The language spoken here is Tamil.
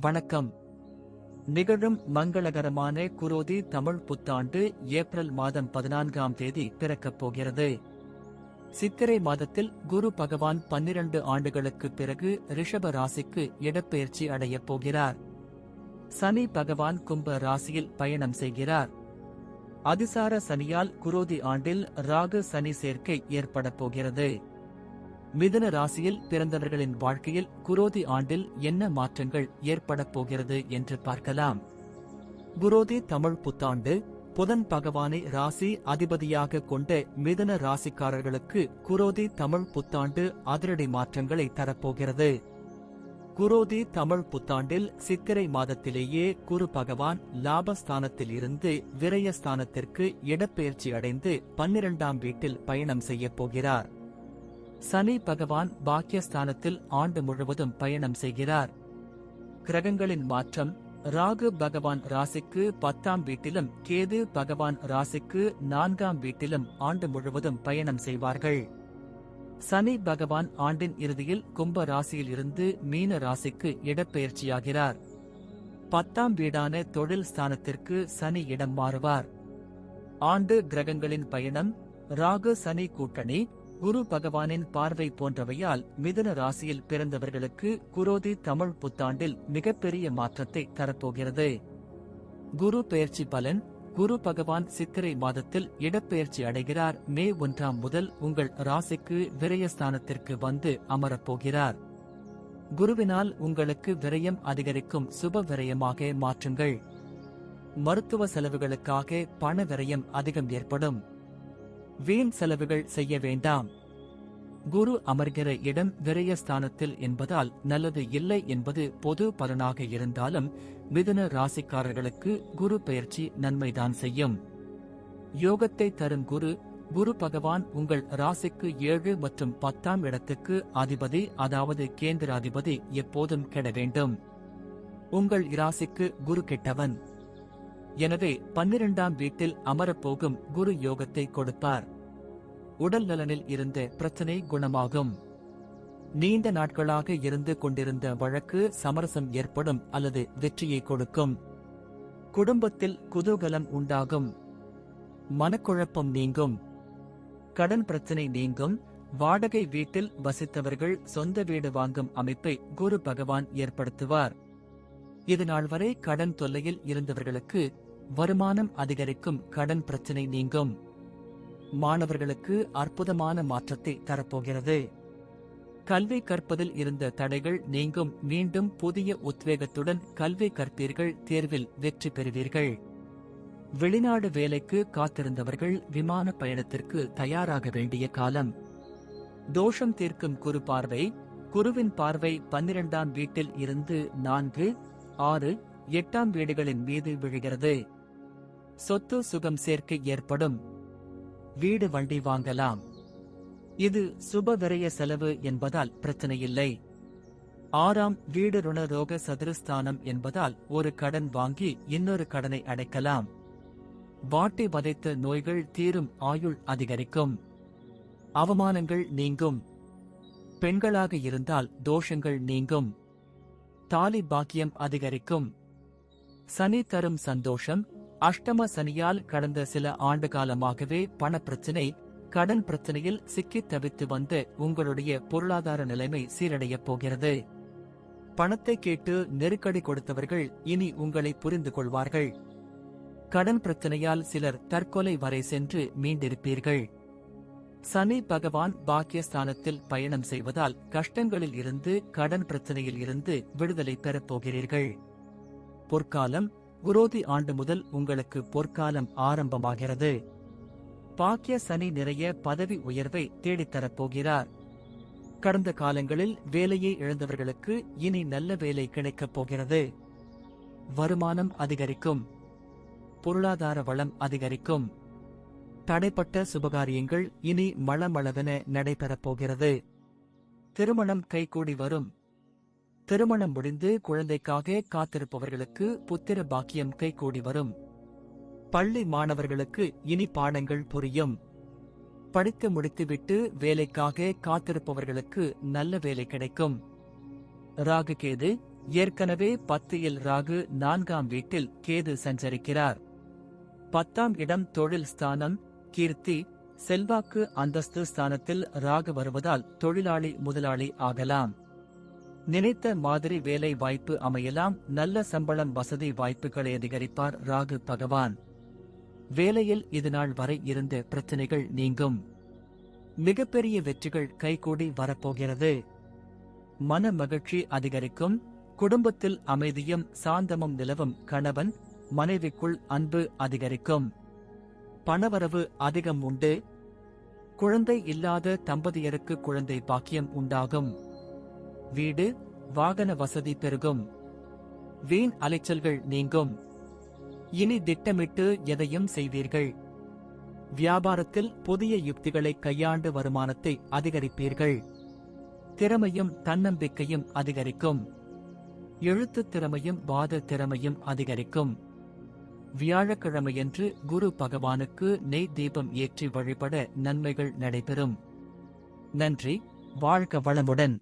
வணக்கம். நிகழும் மங்களகரமான குரோதி தமிழ் புத்தாண்டு ஏப்ரல் மாதம் பதினான்காம் தேதி பிறக்கப் போகிறது. சித்திரை மாதத்தில் குரு பகவான் பன்னிரண்டு ஆண்டுகளுக்கு பிறகு ரிஷப ராசிக்கு இடப்பெயர்ச்சி அடையப் போகிறார். சனி பகவான் கும்ப ராசியில் பயணம் செய்கிறார். அதிசார சனியால் குரோதி ஆண்டில் ராகு சனி சேர்க்கை ஏற்படப் போகிறது. மிதுன ராசியில் பிறந்தவர்களின் வாழ்க்கையில் குரோதி ஆண்டில் என்ன மாற்றங்கள் ஏற்படப் போகிறது என்று பார்க்கலாம். குரோதி தமிழ் புத்தாண்டு புதன் பகவானை ராசி அதிபதியாக கொண்ட மிதுன ராசிக்காரர்களுக்கு குரோதி தமிழ் புத்தாண்டு அதிரடி மாற்றங்களை தரப்போகிறது. குரோதி தமிழ் புத்தாண்டில் சித்திரை மாதத்திலேயே குரு பகவான் லாபஸ்தானத்தில் இருந்து விரயஸ்தானத்திற்கு இடப்பெயர்ச்சி அடைந்து பன்னிரண்டாம் வீட்டில் பயணம் செய்யப் போகிறார். சனி பகவான் பாக்கியஸ்தானத்தில் ஆண்டு முழுவதும் பயணம் செய்கிறார். கிரகங்களின் மாற்றம் ராகு பகவான் ராசிக்கு பத்தாம் வீட்டிலும் கேது பகவான் ராசிக்கு நான்காம் வீட்டிலும் ஆண்டு முழுவதும் பயணம் செய்வார்கள். சனி பகவான் ஆண்டின் இறுதியில் கும்ப ராசியில் இருந்து மீன ராசிக்கு இடப்பெயர்ச்சியாகிறார். பத்தாம் வீடான தொழில் ஸ்தானத்திற்கு சனி இடம் மாறுவார். ஆண்டு கிரகங்களின் பயணம் ராகு சனி கூட்டணி குரு பகவானின் பார்வை போன்றவையால் மிதுன ராசியில் பிறந்தவர்களுக்கு குரோதி தமிழ் புத்தாண்டில் மிகப்பெரிய மாற்றத்தை தரப்போகிறது. குரு பெயர்ச்சி பலன் குரு பகவான் சித்திரை மாதத்தில் இடப்பெயர்ச்சி அடைகிறார். மே ஒன்றாம் முதல் உங்கள் ராசிக்கு விரயஸ்தானத்திற்கு வந்து அமரப்போகிறார். குருவினால் உங்களுக்கு விரயம் அதிகரிக்கும் சுப விரயமாக மாற்றுங்கள். மருத்துவ செலவுகளுக்காக பண விரயம் அதிகம் ஏற்படும். வீண் செலவுகள் செய்ய வேண்டாம். குரு அமர்கிற இடம் விரயஸ்தானத்தில் என்பதால் நல்லது இல்லை என்பது பொது பலனாக இருந்தாலும் மிதுன ராசிக்காரர்களுக்கு குரு பெயர்ச்சி நன்மைதான் செய்யும். யோகத்தை தரும் குரு குரு பகவான் உங்கள் ராசிக்கு ஏழு மற்றும் பத்தாம் இடத்துக்கு அதிபதி அதாவது கேந்திராதிபதி எப்போதும் கெட வேண்டும். உங்கள் இராசிக்கு குரு கெட்டவன். எனவே பன்னிரண்டாம் வீட்டில் அமரப்போகும் குரு யோகத்தை கொடுப்பார். உடல் நலனில் இருந்த பிரச்சனை குணமாகும். நீண்ட நாட்களாக இருந்து கொண்டிருந்த வழக்கு சமரசம் ஏற்படும் அல்லது வெற்றியை கொடுக்கும். குடும்பத்தில் குதூகலம் உண்டாகும். மனக்குழப்பம் நீங்கும். கடன் பிரச்சனை நீங்கும். வாடகை வீட்டில் வசித்தவர்கள் சொந்த வீடு வாங்கும் அமைப்பை குரு பகவான் ஏற்படுத்துவார். இதுநாள் வரை கடன் தொல்லையில் இருந்தவர்களுக்கு வருமானம் அதிகரிக்கும் கடன் பிரச்சனை நீங்கும். மாணவர்களுக்கு அற்புதமான மாற்றத்தை தரப்போகிறது. கல்வி கற்பதில் இருந்த தடைகள் நீங்கும். மீண்டும் புதிய உத்வேகத்துடன் கல்வி கற்பீர்கள் தேர்வில் வெற்றி பெறுவீர்கள். வெளிநாடு வேலைக்கு காத்திருந்தவர்கள் விமான பயணத்திற்கு தயாராக வேண்டிய காலம். தோஷம் தீர்க்கும் குரு பார்வை. குருவின் பார்வை பன்னிரண்டாம் வீட்டில் இருந்து நான்கு ஆறு எட்டாம் வீடுகளின் மீது விழுகிறது. சொத்து சுகம் சேர்க்கை ஏற்படும். வீடு வண்டி வாங்கலாம். இது சுப விரய செலவு என்பதால் பிரச்சனையில்லை. ஆறாம் வீடு ருண ரோக சதுரஸ்தானம் என்பதால் ஒரு கடன் வாங்கி இன்னொரு கடனை அடைக்கலாம். வாட்டி வதைத்த நோய்கள் தீரும் ஆயுள் அதிகரிக்கும். அவமானங்கள் நீங்கும். பெண்களாக இருந்தால் தோஷங்கள் நீங்கும். தாலி பாக்கியம் அதிகரிக்கும். சனி தரும் சந்தோஷம் அஷ்டம சனியால் கடந்த சில ஆண்டு காலமாகவே பணப்பிரச்சினை கடன் பிரச்சனையில் சிக்கித் தவித்து வந்து உங்களுடைய பொருளாதார நிலைமை சீரடையப் போகிறது. பணத்தை கேட்டு நெருக்கடி கொடுத்தவர்கள் இனி உங்களை புரிந்து கொள்வார்கள். கடன் பிரச்சனையால் சிலர் தற்கொலை வரை சென்று மீண்டிருப்பீர்கள். சனி பகவான் பாக்கியஸ்தானத்தில் பயணம் செய்வதால் கஷ்டங்களில் இருந்து கடன் பிரச்சனையில் இருந்து விடுதலை பெறப் போகிறீர்கள். பொற்காலம் குரோதி ஆண்டு முதல் உங்களுக்கு பொற்காலம் ஆரம்பமாகிறது. பாக்கிய சனி நிறைய பதவி உயர்வை தேடித்தரப் போகிறார் கடந்த காலங்களில் வேலையை இழந்தவர்களுக்கு இனி நல்ல வேலை கிடைக்கப் போகிறது. வருமானம் அதிகரிக்கும். பொருளாதார வளம் அதிகரிக்கும். தடைப்பட்ட சுபகாரியங்கள் இனி மளமளவென நடைபெறப் போகிறது. திருமணம் கைகூடி வரும். திருமணம் முடிந்து குழந்தைக்காக காத்திருப்பவர்களுக்கு புத்திர பாக்கியம் கைகூடி வரும். பள்ளி மாணவர்களுக்கு இனி பாடங்கள் புரியும். படித்து முடித்துவிட்டு வேலைக்காக காத்திருப்பவர்களுக்கு நல்ல வேலை கிடைக்கும். ராகு கேது ஏற்கனவே பத்தியில் ராகு நான்காம் வீட்டில் கேது சஞ்சரிக்கிறார். பத்தாம் இடம் தொழில் ஸ்தானம் கீர்த்தி செல்வாக்கு அந்தஸ்து ஸ்தானத்தில் ராகு வருவதால் தொழிலாளி முதலாளி ஆகலாம். நினைத்த மாதிரி வேலை வாய்ப்பு அமையலாம் நல்ல சம்பளம் வசதி வாய்ப்புகளை அதிகரிப்பார் ராகு பகவான். வேலையில் இதுநாள் வரை இருந்த பிரச்சனைகள் நீங்கும். மிகப்பெரிய வெற்றிகள் கைகூடி வரப்போகிறது. மன மகிழ்ச்சி அதிகரிக்கும் குடும்பத்தில் அமைதியும் சாந்தமும் நிலவும் கணவன் மனைவிக்குள் அன்பு அதிகரிக்கும். பணவரவு அதிகம் உண்டு. குழந்தை இல்லாத தம்பதியருக்கு குழந்தை பாக்கியம் உண்டாகும். வீடு வாகன வசதி பெருகும். வீண் அலைச்சல்கள் நீங்கும். இனி திட்டமிட்டு எதையும் செய்வீர்கள். வியாபாரத்தில் புதிய யுக்திகளை கையாண்டு வருமானத்தை அதிகரிப்பீர்கள். திறமையும் தன்னம்பிக்கையும் அதிகரிக்கும். எழுத்துத் திறமையும் வாத திறமையும் அதிகரிக்கும். வியாழக்கிழமையன்று குரு பகவானுக்கு நெய் தீபம் ஏற்றி வழிபட நன்மைகள் நடைபெறும். நன்றி வாழ்க வளமுடன்.